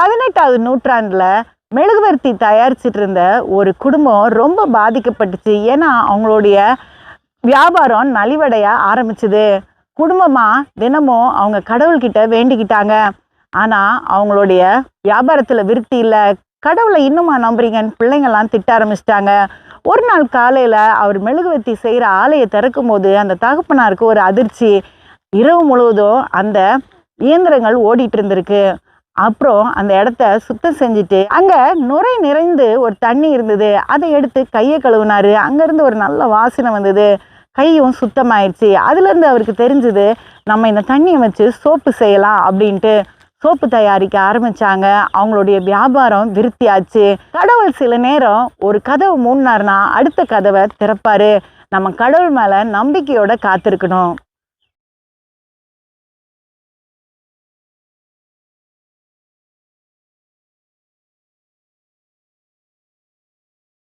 பதினெட்டாவது நூற்றாண்டில் மெழுகுவர்த்தி தயாரிச்சிட்டு இருந்த ஒரு குடும்பம் ரொம்ப பாதிக்கப்பட்டுச்சு. ஏன்னா அவங்களுடைய வியாபாரம் நலிவடைய ஆரம்பிச்சுது. குடும்பமாக தினமும் அவங்க கடவுள்கிட்ட வேண்டிக்கிட்டாங்க. ஆனால் அவங்களுடைய வியாபாரத்தில் விருத்தி இல்லை. கடவுளை இன்னுமா நம்புறீங்கன்னு பிள்ளைங்கள்லாம் திட்ட ஆரம்பிச்சிட்டாங்க. ஒரு நாள் காலையில் அவர் மெழுகுவர்த்தி செய்கிற ஆலையை திறக்கும் போது அந்த தகப்பனாருக்கு ஒரு அதிர்ச்சி. இரவு முழுவதும் அந்த இயந்திரங்கள் ஓடிட்டு இருந்திருக்கு. அப்புறம் அந்த இடத்த சுத்தம் செஞ்சுட்டு அங்கே நுரை நிறைந்து ஒரு தண்ணி இருந்தது. அதை எடுத்து கையை கழுவினாரு. அங்கேருந்து ஒரு நல்ல வாசனை வந்தது. கையும் சுத்தமாயிடுச்சு அதுலேருந்து அவருக்கு தெரிஞ்சது நம்ம இந்த தண்ணியை வச்சு சோப்பு செய்யலாம் அப்படின்ட்டு சோப்பு தயாரிக்க ஆரம்பித்தாங்க அவங்களுடைய வியாபாரம் விருத்தியாச்சு. கடவுள் சில நேரம் ஒரு கதவு மூடினார்னா அடுத்த கதவை திறப்பார். நம்ம கடவுள் மேலே நம்பிக்கையோட காத்திருக்கணும்.